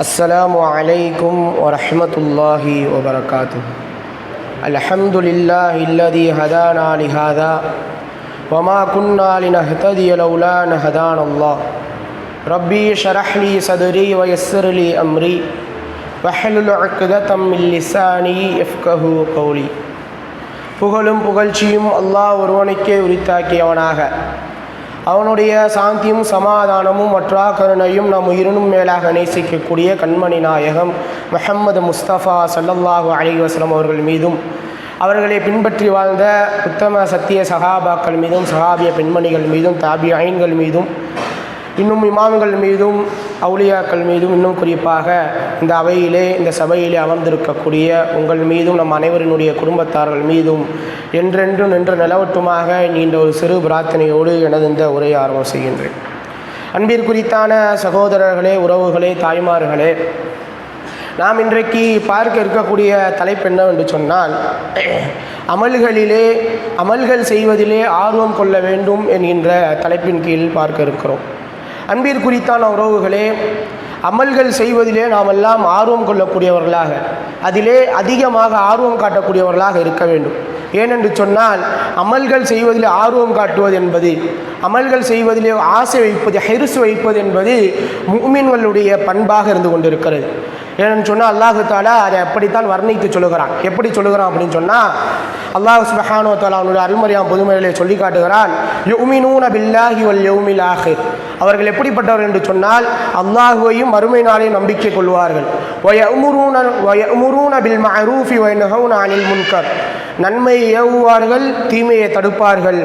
السلام عليكم ورحمة الله وبركاته. الحمد لله الذي هدانا لهذا وما كنا لنهتدي لولا أن الله. ربي شرح لي صدري ويسر لي أمري. وحلل عقدة من لساني يفقه قولي. புகழும் الله ورونك ஒருவனுக்கே يوناها அவனுடைய சாந்தியும் சமாதானமும் மற்றா கருணையும் நம் உயிரினும் மேலாக நேசிக்கக்கூடிய கண்மணி நாயகம் முஹம்மது முஸ்தபா சல்லல்லாஹு அலி வஸ்லம் அவர்கள் மீதும் அவர்களை பின்பற்றி வாழ்ந்த உத்தம சத்திய சகாபாக்கள் மீதும் சகாபிய பெண்மணிகள் மீதும் தாபி ஐன்கள் மீதும் இன்னும் இமாம்கள் மீதும் அவுளியாக்கள் மீதும் இன்னும் குறிப்பாக இந்த அவையிலே இந்த சபையிலே அமர்ந்திருக்கக்கூடிய உங்கள் மீதும் நம் அனைவரினுடைய குடும்பத்தார்கள் மீதும் என்றென்றும் நின்று நிலவட்டுமாக நீண்ட ஒரு சிறு பிரார்த்தனையோடு எனது இந்த உரையை ஆர்வம் செய்கின்றேன். அன்பிற்குறித்தான சகோதரர்களே உறவுகளே தாய்மார்களே நாம் இன்றைக்கு பார்க்க இருக்கக்கூடிய தலைப்பு என்னவென்று சொன்னால் அமல்களிலே அமல்கள் செய்வதிலே ஆர்வம் கொள்ள வேண்டும் என்கின்ற தலைப்பின் கீழ் பார்க்க இருக்கிறோம். அன்பிற்குறித்தான உறவுகளே அமல்கள் செய்வதிலே நாம் எல்லாம் ஆர்வம் கொள்ளக்கூடியவர்களாக அதிலே அதிகமாக ஆர்வம் காட்டக்கூடியவர்களாக இருக்க வேண்டும். ஏனென்று சொன்னால் அமல்கள் செய்வதிலே ஆர்வம் காட்டுவது என்பது அமல்கள் செய்வதிலே ஆசை வைப்பது ஹெருசு வைப்பது என்பது முக்மீன்களுடைய பண்பாக இருந்து கொண்டிருக்கிறது. ஏன்னு சொன்னால் அல்லாஹு தாலா அதை அப்படித்தான் வர்ணித்து சொல்லுகிறான். எப்படி சொல்லுகிறான் அப்படின்னு சொன்னால் அல்லாஹ் சுபஹானோ தாலா அவனுடைய அருள்மறையாம் பொதுமையிலே சொல்லி காட்டுகிறான் யுமினூன பில்லாஹி வல் யௌமில் ஆஹிர். அவர்கள் எப்படிப்பட்டவர் என்று சொன்னால் அல்லாஹுவையும் மறுமை நாளையும் நம்பிக்கை கொள்வார்கள். வயமுரூன வயமுரூன பில் மஅரூஃபி வயனஹவுன அனில் முன்கர். நன்மை ஏவுவார்கள் தீமையை தடுப்பார்கள்.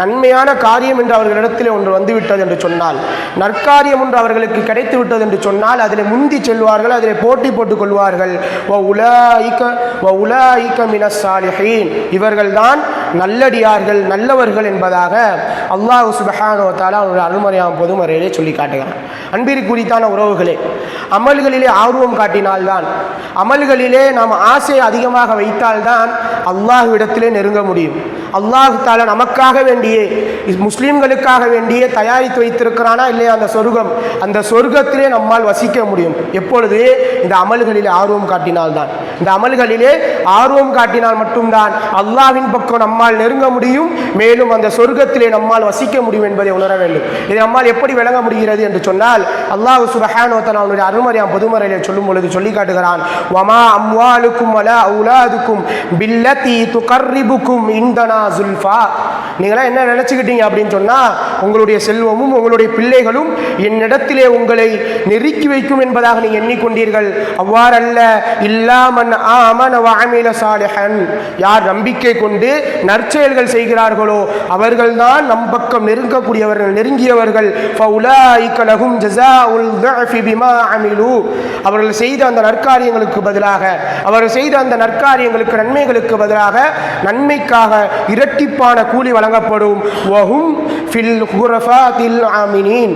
நன்மையான காரியம் என்று அவர்களிடத்தில் ஒன்று வந்துவிட்டது என்று சொன்னால் நற்காரியம் ஒன்று அவர்களுக்கு கிடைத்து விட்டது என்று சொன்னால் அதில் முந்தி செல்வார்கள் அதில் போட்டி போட்டுக் கொள்வார்கள். வ உலாயிக்க இவர்கள்தான் நல்லடியார்கள் நல்லவர்கள் என்பதாக அல்லாஹ் சுபஹானோ தாலா அவனுடைய அருள்மறையாம் பொதுமறையிலே சொல்லி காட்டுகிறான். அன்பிற்கு குறித்தான உறவுகளே அமல்களிலே ஆர்வம் காட்டினால்தான் அமல்களிலே நாம் ஆசை அதிகமாக வைத்தால்தான் அல்லாஹ்விடத்திலே நெருங்க முடியும். அல்லாஹு தாலா நமக்காக வேண்டியே முஸ்லீம்களுக்காக வேண்டியே தயாரித்து வைத்திருக்கிறானா இல்லையா அந்த சொர்க்கம்? அந்த சொர்க்கத்திலே நம்மால் வசிக்க முடியும். எப்பொழுது? இந்த அமல்களிலே ஆர்வம் காட்டினால்தான். இந்த அமல்களிலே ஆர்வம் காட்டினால் மட்டும்தான் அல்லாவின் பக்கம் நம்மால் நெருங்க முடியும் மேலும் அந்த சொர்க்கத்திலே நம்மால் வசிக்க முடியும் என்பதை உணர வேண்டும். இதை நம்மால் எப்படி விளங்க முடிகிறது என்று சொன்னால் அல்லாஹு சுபஹானோத்தன் அவனுடைய அருள்மறையாம் பொதுமறையிலே சொல்லும் பொழுது சொல்லி காட்டுகிறான் வமா أموالكم ولا أولادكم بالتي تقربكم عندنا زلفى. நீங்களாம் என்ன நினச்சிக்கிட்டீங்க அப்படின்னு சொன்னால் உங்களுடைய செல்வமும் உங்களுடைய பிள்ளைகளும் என்னிடத்திலே உங்களை நெருக்கி வைக்கும் என்பதாக நீங்கள் எண்ணிக்கொண்டீர்கள். அவ்வாறல்ல இல்லாமன் ஆமன் வாமில சாலிஹன். யார் நம்பிக்கை கொண்டு நற்செயல்கள் செய்கிறார்களோ அவர்கள்தான் நம் பக்கம் நெருங்கக்கூடியவர்கள் நெருங்கியவர்கள். ஃபவுலா ஃபவுலாய்கலகும் ஜசா உல் பிமா அமிலு. அவர்கள் செய்த அந்த நற்காரியங்களுக்கு பதிலாக அவர்கள் செய்த அந்த நற்காரியங்களுக்கு நன்மைகளுக்கு பதிலாக நன்மைக்காக இரட்டிப்பான கூலி வள வழங்கப்படும். வஹும் ஃபில் ஹுரஃபாத்தில் ஆமினின்.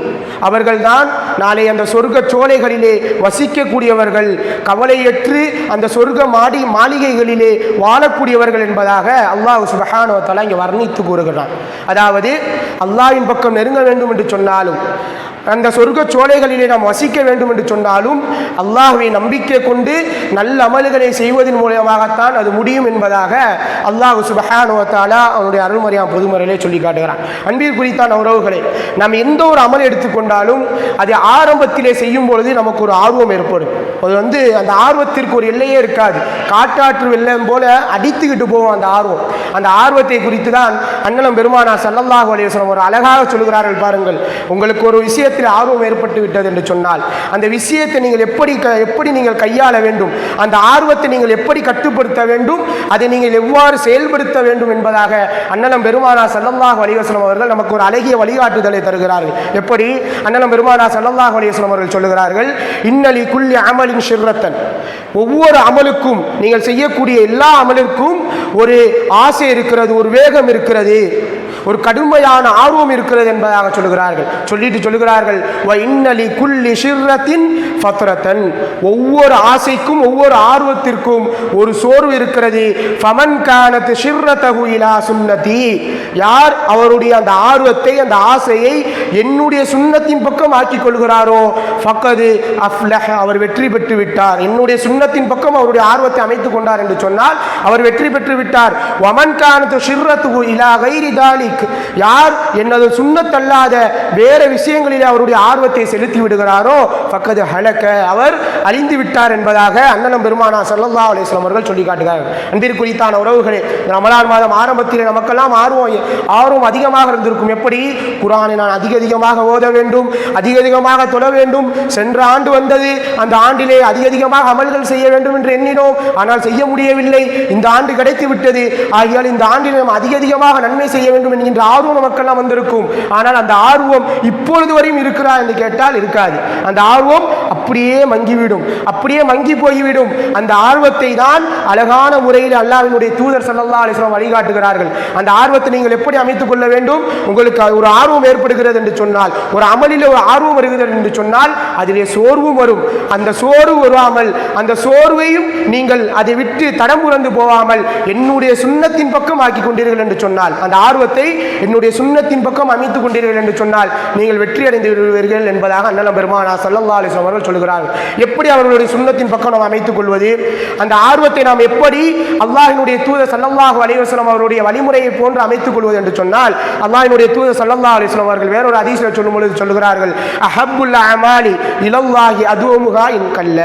அவர்கள்தான் நாளை அந்த சொர்க்க சோலைகளிலே வசிக்கக்கூடியவர்கள். கவலையற்று அந்த சொர்க்க மாடி மாளிகைகளிலே வாழக்கூடியவர்கள் என்பதாக அல்லாஹ் சுபஹானோ இங்கே வர்ணித்து கூறுகிறான். அதாவது அல்லாஹின் பக்கம் நெருங்க வேண்டும் என்று சொன்னாலும் அந்த சொர்க்க சோலைகளிலே நாம் வசிக்க வேண்டும் என்று சொன்னாலும் அல்லாஹுவை நம்பிக்கை கொண்டு நல்ல அமல்களை செய்வதன் மூலமாகத்தான் அது முடியும் என்பதாக அல்லாஹு சுபஹானுவத்தாலா அவனுடைய அருள்மறையான் பொதுமறையிலே சொல்லி காட்டுகிறான். அன்பில் குறித்தான உறவுகளை நாம் எந்த ஒரு அமல் எடுத்துக்கொண்டாலும் அதை ஆரம்பத்திலே செய்யும் பொழுது நமக்கு ஒரு ஆர்வம் ஏற்படும். அது வந்து அந்த ஆர்வத்திற்கு ஒரு எல்லையே இருக்காது. காட்டாற்று வெள்ளம் போல அடித்துக்கிட்டு போவோம் அந்த ஆர்வம். அந்த ஆர்வத்தை குறித்து தான் அண்ணலம் பெருமானா சல்லல்லாஹு அலையம் ஒரு அழகாக சொல்கிறார்கள் பாருங்கள். உங்களுக்கு ஒரு விஷயத்தில் ஆர்வம் ஏற்பட்டு விட்டது என்று சொன்னால் அந்த விஷயத்தை நீங்கள் எப்படி க எப்படி நீங்கள் கையாள வேண்டும்? அந்த ஆர்வத்தை நீங்கள் எப்படி கட்டுப்படுத்த வேண்டும்? அதை நீங்கள் எவ்வாறு செயல்படுத்த வேண்டும் என்பதாக அண்ணலம் பெருமானா சல்லல்லாஹு வலிவசனம் அவர்கள் நமக்கு ஒரு அழகிய வழிகாட்டுதலை தருகிறார்கள். எப்படி? அண்ணலம் பெருமானா சல்லல்லாஹு வலிவசனம் அவர்கள் சொல்லுகிறார்கள் இன்னலி குல்லி அமலின் ஷிர்ரத்தன். ஒவ்வொரு அமலுக்கும் நீங்கள் செய்யக்கூடிய எல்லா அமலுக்கும் ஒரு ஆசை இருக்கிறது ஒரு வேகம் இருக்கிறது. ஒரு கடுமையான ஆர்வம் இருக்கிறது என்பதாக சொல்கிறார்கள் சொல்லிட்டு சொல்கிறார்கள் "வ இன்னலி குல்லி ஷிர்ரத்தின் ஃபத்ரத்தன். ஒவ்வொரு ஆசைக்கும் ஒவ்வொரு ஆர்வத்திற்கும் ஒரு சோர்வு இருக்கிறது. ஃபமன் கானத் ஷிர்ரதஹு இலா சுன்னதி யார் அவருடைய அந்த ஆர்வத்தை அந்த ஆசையை என்னுடைய சுண்ணத்தின் பக்கம் ஆக்கிக் கொள்கிறாரோ? ஃபக்கது அஃப்லஹ. அவர் வெற்றி பெற்று விட்டார். என்னுடைய சுண்ணத்தின் பக்கம் அவருடைய ஆர்வத்தை அமைத்துக் கொண்டார் என்று சொன்னால் அவர் வெற்றி பெற்று விட்டார். வமன் கானத்து ஷிர்ரத்துஹு இலா கைரி மாலிக் யார் என்னது சுண்ணத்தல்லாத வேற விஷயங்களில் அவருடைய ஆர்வத்தை செலுத்தி விடுகிறாரோ ஃபக்கது ஹலக்க. அவர் அழிந்து விட்டார் என்பதாக அண்ணனம் பெருமானா ஸல்லல்லாஹு அலைஹி அவர்கள் சொல்லி காட்டுகிறார்கள் அன்பிற்குரித்தான உறவுகளே ரமலான் மாதம் ஆரம்பத்தில் நமக்கெல்லாம் ஆர்வம் ஆர்வம் அதிகமாக இருந்திருக்கும். எப்படி? குரானை நான் அதிக அதிகமாக ஓத வேண்டும் அதிக அதிகமாக தொழ வேண்டும். சென்ற ஆண்டு வந்தது அந்த ஆண்டிலே அதிக அதிகமாக அமல்கள் செய்ய வேண்டும் என்று எண்ணினோம். ஆனால் செய்ய முடியவில்லை. இந்த ஆண்டு கிடைத்து விட்டது ஆகியால் இந்த ஆண்டில் நாம் அதிக அதிகமாக நன்மை செய்ய வேண்டும் என்கின்ற ஆர்வம் நமக்கெல்லாம் வந்திருக்கும். ஆனால் அந்த ஆர்வம் இப்பொழுது வரையும் இருக்கிறா என்று கேட்டால் இருக்காது. அந்த ஆர்வம் அப்படியே மங்கிவிடும். அப்படியே மங்கி போய்விடும். அந்த ஆர்வத்தை தான் அழகான முறையில் அல்லாவினுடைய தூதர் சல்லா அலிஸ்லாம் வழிகாட்டுகிறார்கள். அந்த ஆர்வத்தை நீங்கள் எப்படி அமைத்துக் கொள்ள வேண்டும்? உங்களுக்கு ஒரு ஆர்வம் ஏற்படுகிறது என்று சொன்னால் ஒரு அமலில் ஒரு ஆர்வம் வருகிறது என்று சொன்னால் அதிலே சோர்வும் வரும். அந்த சோர்வு வராமல் அந்த சோர்வையும் நீங்கள் அதை விட்டு தடம் புரந்து போகாமல் என்னுடைய சுண்ணத்தின் பக்கம் ஆக்கி கொண்டீர்கள் என்று சொன்னால் அந்த ஆர்வத்தை உங்களை என்னுடைய சுண்ணத்தின் பக்கம் அமைத்துக் கொண்டீர்கள் என்று சொன்னால் நீங்கள் வெற்றி அடைந்து விடுவீர்கள் என்பதாக அண்ணலம் பெருமானா சல்லல்லா அலிஸ்லாம் அவர்கள் சொல்கிறார்கள் எப்படி அவர்களுடைய சுண்ணத்தின் பக்கம் நாம் அமைத்துக் கொள்வது? அந்த ஆர்வத்தை நாம் எப்படி அல்லாஹினுடைய தூத சல்லல்லாஹு அலைஹி அவருடைய வழிமுறையை போன்று அமைத்துக் கொள்வது என்று சொன்னால் அல்லாஹினுடைய தூத சல்லல்லாஹு அலிஸ்லாம் அவர்கள் வேறொரு அதிசயம் சொல்லும் பொழுது சொல்லுகிறார்கள் அஹப்புல் அமாலி இலல்லாஹி அதுவமுகா இன் கல்ல.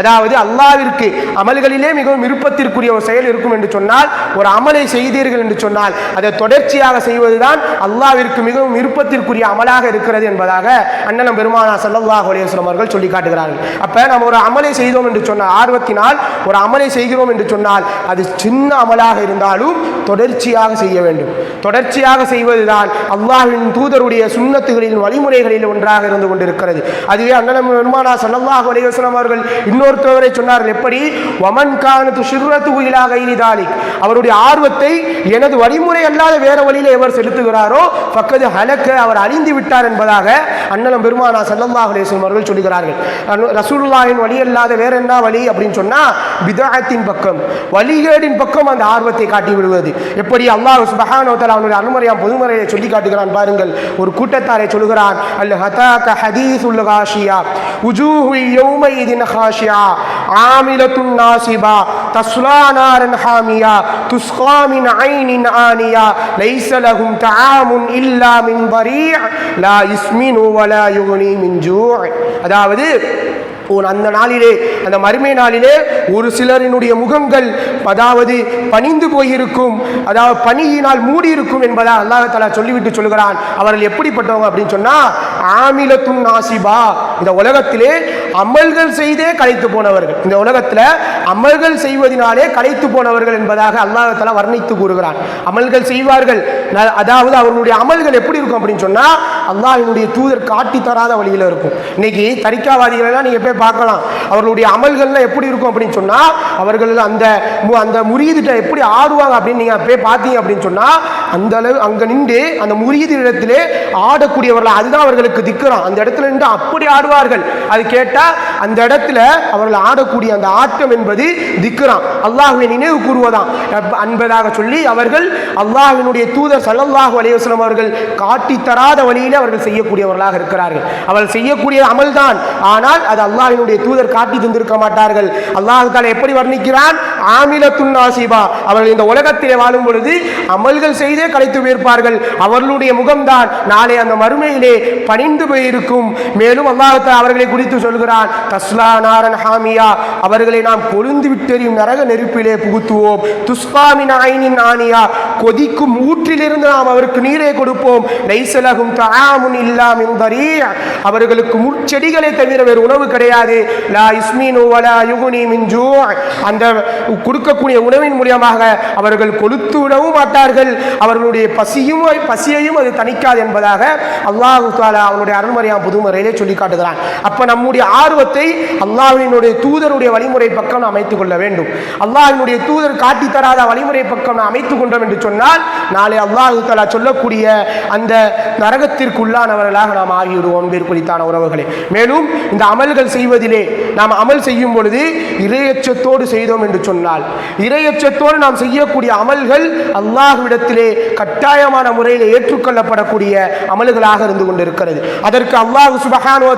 அதாவது அல்லாவிற்கு அமல்களிலே மிகவும் விருப்பத்திற்குரிய ஒரு செயல் இருக்கும் என்று சொன்னால் ஒரு அமலை செய்தீர்கள் என்று சொன்னால் அதை தொடர்ச்சியாக செய்வதுதான் அல்லாவிற்கு மிகவும் விருப்பத்திற்குரிய அமலாக இருக்கிறது என்பதாக அண்ணனம் பெருமானா சல்லாஹ் அலைஹி அவர்கள் சொல்லி காட்டுகிறார்கள். அப்போ நம்ம ஒரு அமலை செய்தோம் என்று சொன்னால் ஆர்வத்தினால் ஒரு அமலை செய்கிறோம் என்று சொன்னால் அது சின்ன அமலாக இருந்தாலும் தொடர்ச்சியாக செய்ய வேண்டும். தொடர்ச்சியாக செய்வதுதான் அல்லாஹின் தூதருடைய சுன்னத்துகளின் வழிமுறைகளில் ஒன்றாக இருந்து கொண்டிருக்கிறது. அதுவே அண்ணனம் பெருமானா சல்லாஹ் அலைஹி அவர்கள் இன்னொருத்தவரை சொன்னார்கள் எப்படி? வமன் கான ஷிர்ரத்து உயிலாக கைரி அவருடைய ஆர்வத்தை எனது வழிமுறை அல்லாத வேற வழியில் எவர் செலுத்துகிறாரோ பக்கது ஹலக்க அவர் அழிந்து விட்டார் என்பதாக அண்ணலம் பெருமானா சல்லல்லாஹு அலைஹி அவர்கள் சொல்லுகிறார்கள் அன்னு- வழி அல்லாத வேற என்ன வழி அப்படின்னு சொன்னால் பிதஅத்தின் பக்கம் வழிகேடின் பக்கம் அந்த ஆர்வத்தை காட்டி விடுவது. எப்படி அல்லாஹ் சுபஹானோத்தல் அவனுடைய அனுமறையாம் பொதுமறையை சொல்லி காட்டுகிறான் பாருங்கள். ஒரு கூட்டத்தாரை சொல்லுகிறான் அல் ஹதாக உள்ள காஷியா உஜூஹு யௌமைதின் ஹாஷியா ஆமிலத்துன் நாசிபா தஸ்லா நாரன் ஹாமியா துஸ்காமின் ஐனின் ஆனியா லைசல لهم طعام இல்லா من ضريع لا يسمن ولا يغني من جوع. அதாவது அந்த நாளிலே அந்த மறுமை நாளிலே ஒரு சிலரினுடைய முகங்கள் அதாவது பணிந்து போயிருக்கும் அதாவது பணியினால் மூடி இருக்கும் என்பதா அல்லாஹ் தலா சொல்லிவிட்டு சொல்கிறான் அவர்கள் எப்படிப்பட்டவங்க அப்படின்னு சொன்னா ஆமிலத்துன் நாசிபா. இந்த உலகத்திலே அமல்கள் செய்தே களைத்து போனவர்கள். இந்த உலகத்தில் அமல்கள் செய்வதனாலே களைத்து போனவர்கள் என்பதாக அல்லாஹ் வர்ணித்து கூறுகிறான். அமல்கள் செய்வார்கள். அதாவது அவர்களுடைய அமல்கள் எப்படி இருக்கும் அப்படின்னு சொன்னால் அல்லாஹினுடைய தூதர் காட்டி தராத வழியில் இருக்கும். இன்னைக்கு தரிக்காவாதிகளெல்லாம் நீங்கள் போய் பார்க்கலாம். அவர்களுடைய அமல்கள்லாம் எப்படி இருக்கும் அப்படின்னு சொன்னால் அவர்கள் அந்த மு- அந்த முறியீதுட்ட எப்படி ஆடுவாங்க அப்படின்னு நீங்கள் போய் பார்த்தீங்க அப்படின்னு சொன்னால் அந்த அளவு அங்கே நின்று அந்த முறியீது இடத்திலே ஆடக்கூடியவர்கள் அதுதான் அவர்களுக்கு திக்குறான் அந்த இடத்துல நின்று அப்படி ஆடுவார்கள். அது கேட்டால் அந்த இடத்துல அவர்கள் ஆடக்கூடிய அந்த ஆட்டம் என்பது திக்கிறான் அல்லாஹுவை நினைவு கூறுவதாம் அன்பதாக என்பதாக சொல்லி அவர்கள் அல்லாஹினுடைய தூதர் சல்லல்லாஹு அலைஹி அவர்கள் காட்டி தராத வழியில் அவர்கள் செய்யக்கூடியவர்களாக இருக்கிறார்கள். அவர்கள் செய்யக்கூடிய அமல்தான். ஆனால் அது அல்லாஹினுடைய தூதர் காட்டி தந்திருக்க மாட்டார்கள். அல்லாஹ் தாலா எப்படி வர்ணிக்கிறான்? ஆமிலத்துன் நாசிபா. அவர்கள் இந்த உலகத்திலே வாழும் பொழுது அமல்கள் செய்தே கலைத்து போயிருப்பார்கள் அவர்களுடைய முகம்தான் நாளை அந்த மறுமையிலே பணிந்து போயிருக்கும். மேலும் அல்லாஹ் அவர்களை குறித்து சொல்கிறான் தஸ்லா நாரன் ஹாமியா. அவர்களை நாம் கொழுந்து விட்டெறியும் நரக நெருப்பிலே புகுத்துவோம். துஸ்காமின் ஐனின் ஆனியா கொதிக்கும் ஊற்றிலிருந்து நாம் அவருக்கு நீரை கொடுப்போம். லைசலகும் தாமுன் இல்லாம் அவர்களுக்கு முற்செடிகளை தவிர வேறு உணவு கிடையாது. லா இஸ்மீனு வலா யுகுனி மின்ஜூ அந்த கொடுக்கக்கூடிய உணவின் மூலியமாக அவர்கள் கொளுத்து விடவும் மாட்டார்கள். அவர்களுடைய பசியும் பசியையும் அது தணிக்காது என்பதாக அல்லாஹு தாலா அவனுடைய அருள்மறையாம் புதுமுறையிலே சொல்லி காட்டுகிறான். அப்போ நம்முடைய ஆர்வத்தை அல்லாஹினுடைய தூதருடைய வழிமுறை பக்கம் நாம் அமைத்துக் கொள்ள வேண்டும். அல்லாஹினுடைய தூதர் காட்டி தராத வழிமுறை பக்கம் நாம் அமைத்துக் கொண்டோம் என்று சொன்னால் நாளை அல்லாஹு தாலா சொல்லக்கூடிய அந்த நரகத்திற்குள்ளானவர்களாக நாம் ஆகிவிடுவோம் என்பது குறித்தான உறவுகளே. மேலும் இந்த அமல்கள் செய்வதிலே நாம் அமல் செய்யும் பொழுது இரையச்சத்தோடு செய்தோம் என்று சொன்னால் சொன்னால். இரையச்சத்தோடு நாம் செய்யக்கூடிய அமல்கள் அல்லாஹ்விடத்திலே கட்டாயமான முறையில் ஏற்றுக்கொள்ளப்படக்கூடிய அமல்களாக இருந்து கொண்டிருக்கிறது. அதற்கு அல்லாஹ் சுபஹானுவ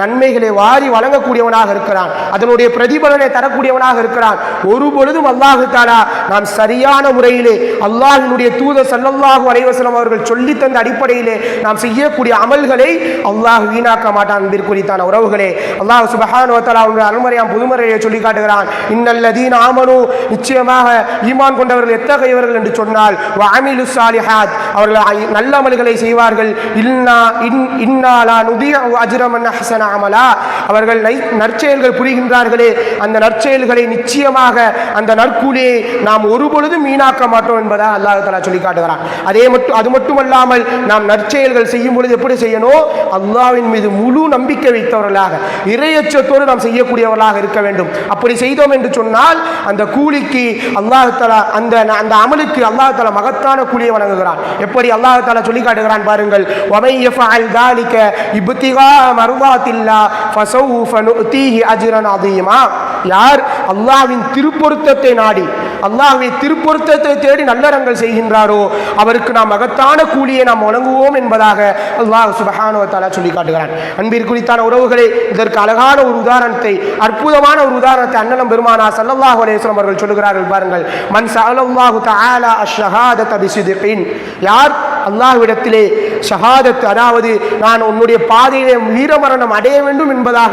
நன்மைகளை வாரி வழங்கக்கூடியவனாக இருக்கிறான். அதனுடைய பிரதிபலனை தரக்கூடியவனாக இருக்கிறான். ஒரு பொழுதும் அல்லாஹு தாலா நாம் சரியான முறையிலே அல்லாஹினுடைய தூத சல்லல்லாஹு அலைவசலம் அவர்கள் சொல்லி தந்த அடிப்படையிலே நாம் செய்யக்கூடிய அமல்களை அல்லாஹ் வீணாக்க மாட்டான் என்பதற்குறித்தான உறவுகளே. அல்லாஹ் சுபஹானு வ தஆலா அவனுடைய அருள்மறையாம் புதுமறையை சொல்லி காட்டுகிறான். இன்னல்லதீன ஆமனு நிச்சயமாக ஈமான் கொண்டவர்கள் எத்தகையவர்கள் என்று சொன்னால் வாமிலு சாலிஹாத் அவர்கள் நல்ல அமல்களை செய்வார்கள். இன்னா இன் இன்னாலா நுதிய அஜ்ரமன் ஹசன அமலா அவர்கள் நற்செயல்கள் புரிகின்றார்களே. அந்த நற்செயல்களை நிச்சயமாக அந்த நற்கூலியை நாம் ஒருபொழுதும் மீனாக்க மாட்டோம் என்பதை அல்லாஹ் தலா சொல்லி காட்டுகிறான் அதே மட்டும் அது மட்டுமல்லாமல் நாம் நற்செயல்கள் செய்யும் பொழுது எப்படி செய்யணும்? அல்லாவின் மீது முழு நம்பிக்கை வைத்தவர்களாக இறையச்சத்தோடு நாம் செய்யக்கூடியவர்களாக இருக்க வேண்டும். அப்படி செய்தோம் என்று சொன்னால் அந்த கூலிக்கு அல்லாஹு அல்லாஹலா அந்த அந்த அமலுக்கு அல்லாஹலா மகத்தான கூலியை வழங்குகிறான். எப்படி அல்லாஹலா சொல்லி காட்டுகிறான் பாருங்கள். ஒமை எஃப் அல் தாலிக்க இபுத்திகா மருவாத்தில்லா ஃபசோ யார்? அல்லாவின் திருப்பொருத்தத்தை நாடி. அல்லாஹ்வை திருப்பொருத்தத்தை தேடி நல்லறங்கள் செய்கின்றாரோ அவருக்கு நாம் மகத்தான கூலியை நாம் வழங்குவோம் என்பதாக அல்லாஹ் சுபஹானு தஆலா சொல்லி காட்டுகிறான். அன்பிற்கு குறித்தான உறவுகளே இதற்கு அழகான ஒரு உதாரணத்தை அற்புதமான ஒரு உதாரணத்தை அண்ணனம் பெருமானா சல்லல்லாஹு அலேஸ்வரம் அவர்கள் சொல்லுகிறார்கள் பாருங்கள். மன் சல்லாஹு தாலா அஷ்-ஷஹாதத யார்? அல்லாஹ்விடத்திலே ஷஹாதத் அதாவது நான் உன்னுடைய பாதையிலே வீரமரணம் அடைய வேண்டும் என்பதாக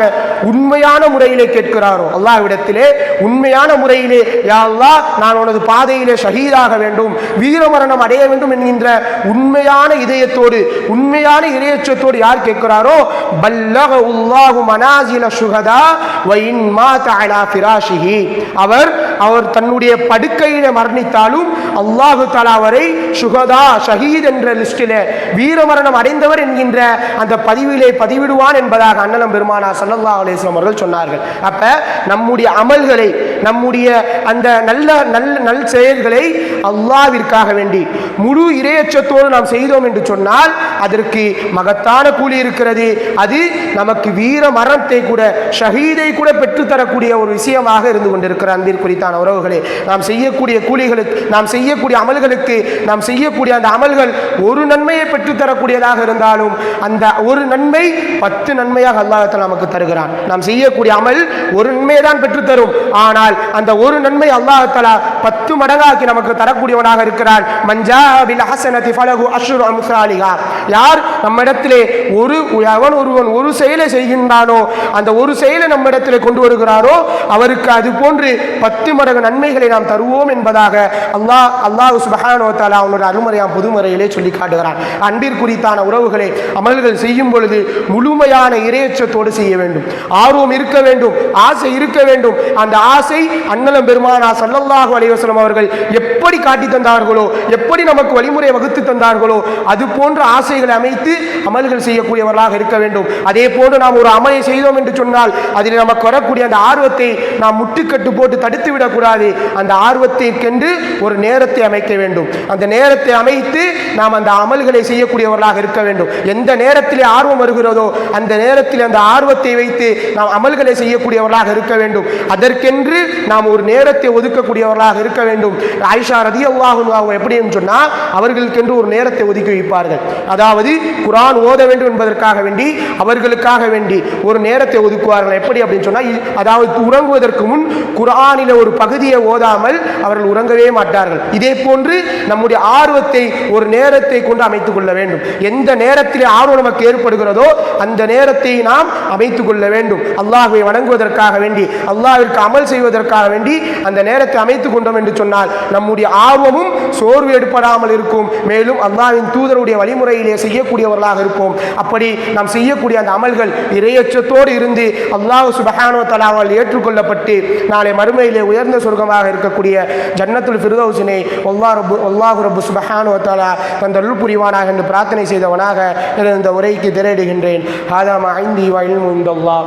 உண்மையான முறையிலே கேட்கிறாரோ? அல்லாஹ்விடத்திலே உண்மையான முறையிலே யா அல்லாஹ் நான் உனது பாதையிலே ஷஹீதாக வேண்டும் வீரமரணம் அடைய வேண்டும் என்கின்ற உண்மையான இதயத்தோடு உண்மையான இதயச்சத்தோடு யார் கேட்கிறாரோ? பல்லக உல்லாஹு மனாசில சுகதா வயின் இன் மாத அலா ஃபிராஷிஹி அவர் அவர் தன்னுடைய படுக்கையிலே மரணித்தாலும் அல்லாஹு தலா அவரை சுகதா ஷஹீத் என்று லிஸ்டிலே வீரமரணம் அடைந்தவர் என்கின்ற அந்த பதிவிலே பதிவிடுவான் என்பதாக அண்ணனம் பெருமானா சல்லல்லா அலைஹி அவர்கள் சொன்னார்கள். அப்ப நம்முடைய அமல்களை நம்முடைய அந்த நல்ல நல்ல நல் செயல்களை அல்லாவிற்காக வேண்டி முழு இரையச்சத்தோடு நாம் செய்தோம் என்று சொன்னால் அதற்கு மகத்தான கூலி இருக்கிறது. அது நமக்கு வீர மரணத்தை கூட ஷஹீதை கூட பெற்றுத்தரக்கூடிய ஒரு விஷயமாக இருந்து கொண்டிருக்கிற அன்பிற்கு குறித்தான உறவுகளே. நாம் செய்யக்கூடிய கூலிகளுக்கு நாம் செய்யக்கூடிய அமல்களுக்கு நாம் செய்யக்கூடிய அந்த அமல்கள் ஒரு நன்மையை பெற்றுத்தரக்கூடியதாக இருந்தாலும் அந்த ஒரு நன்மை பத்து நன்மையாக அல்லாஹத்தில் நமக்கு தருகிறான். நாம் செய்யக்கூடிய அமல் ஒரு நன்மையை தான் பெற்றுத்தரும். ஆனால் அந்த ஒரு நன்மை அல்லாஹத்தலா பத்து மடங்காக்கி நமக்கு தரக்கூடியவனாக இருக்கிறான் மஞ்சா பில் ஹசனதி ஃபலகு அஷ்ரு அமுசாலிகா யார் நம்மிடத்திலே ஒரு எவன் ஒருவன் ஒரு செயலை செய்கின்றானோ அந்த ஒரு செயலை நம்மிடத்திலே கொண்டு வருகிறாரோ அவருக்கு அது போன்று பத்து மடங்கு நன்மைகளை நாம் தருவோம் என்பதாக அல்லாஹ் அல்லாஹ் சுபஹானோ தாலா அவனுடைய அருமறையாம் பொதுமறையிலே சொல்லி காட்டுகிறான். அன்பிற்குறித்தான உறவுகளை அமல்கள் செய்யும் பொழுது முழுமையான இரையச்சத்தோடு செய்ய வேண்டும். ஆர்வம் இருக்க வேண்டும் ஆசை இருக்க வேண்டும். அந்த ஆசை அன்னலம் பெருமானா சல்லல்லாஹு அலைவசலம் அவர்கள் எப்படி காட்டி தந்தார்களோ? எப்படி நமக்கு வழிமுறை வகுத்து தந்தார்களோ? அது போன்ற ஆசைகளை அமைத்து அமல்கள் செய்யக்கூடியவர்களாக இருக்க வேண்டும். அதே போன்று நாம் ஒரு அமலை செய்தோம் என்று சொன்னால் அதில் நமக்கு வரக்கூடிய அந்த ஆர்வத்தை நாம் முட்டுக்கட்டு போட்டு தடுத்து விடக்கூடாது. அந்த ஆர்வத்திற்கென்று ஒரு நேரத்தை அமைக்க வேண்டும். அந்த நேரத்தை அமைத்து நாம் அந்த அமல்களை செய்யக்கூடியவர்களாக இருக்க வேண்டும். எந்த நேரத்திலே ஆர்வம் வருகிறதோ அந்த நேரத்தில் அந்த ஆர்வத்தை வைத்து நாம் அமல்களை செய்யக்கூடியவர்களாக இருக்க வேண்டும். அதற்கென்று நாம் ஒரு நேரத்தை ஒதுக்கக்கூடியவர்களாக இருக்க வேண்டும். ஆயிஷா ரதி அல்லாஹு எப்படின்னு சொன்னால் அவர்களுக்கென்று ஒரு நேரத்தை ஒதுக்கி வைப்பார்கள். அதாவது குரான் ஓத வேண்டும் என்பதற்காக வேண்டி அவர்களுக்காக வேண்டி ஒரு நேரத்தை ஒதுக்குவார்கள். எப்படி அப்படின்னு சொன்னால் அதாவது உறங்குவதற்கு முன் குரானில் ஒரு பகுதியை ஓதாமல் அவர்கள் உறங்கவே மாட்டார்கள். இதே போன்று நம்முடைய ஆர்வத்தை ஒரு நேரத்தை கொண்டு அமைத்துக் கொள்ள வேண்டும். எந்த நேரத்திலே ஆர்வம் நமக்கு ஏற்படுகிறதோ அந்த நேரத்தை நாம் அமைத்துக் கொள்ள வேண்டும். அல்லாஹுவை வணங்குவதற்காக வேண்டி அல்லாவிற்கு அமல் செய்வதற்காக வேண்டி அந்த நேரத்தை அமைத்துக் கொண்டோம் என்று சொன்னால் நம்முடைய ஆர்வமும் சோர்வு ஏற்படாமல் இருக்கும் மேலும் அல்லாஹ்வின் தூதருடைய வழிமுறையிலே செய்யக்கூடியவர்களாக இருப்போம் அப்படி நாம் செய்யக்கூடிய அந்த அமல்கள் இரையச்சத்தோடு இருந்து அல்லாஹ் சுபஹானோ தலாவால் ஏற்றுக்கொள்ளப்பட்டு நாளை மறுமையிலே உயர்ந்த சொர்க்கமாக இருக்கக்கூடிய ஜன்னத்துல் ஃபிர்தௌசினை ஒல்லா ரப்பு ஒல்லாஹு ரப்பு சுபஹானோ தலா தந்த அருள் புரிவானாக என்று பிரார்த்தனை செய்தவனாக எனது இந்த உரைக்கு திரையிடுகின்றேன் ஹாதாமா ஐந்தி வயல் முந்தல்லா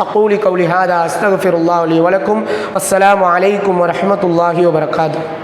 أقول قولي هذا أستغفر الله لي ولكم والسلام عليكم ورحمة الله وبركاته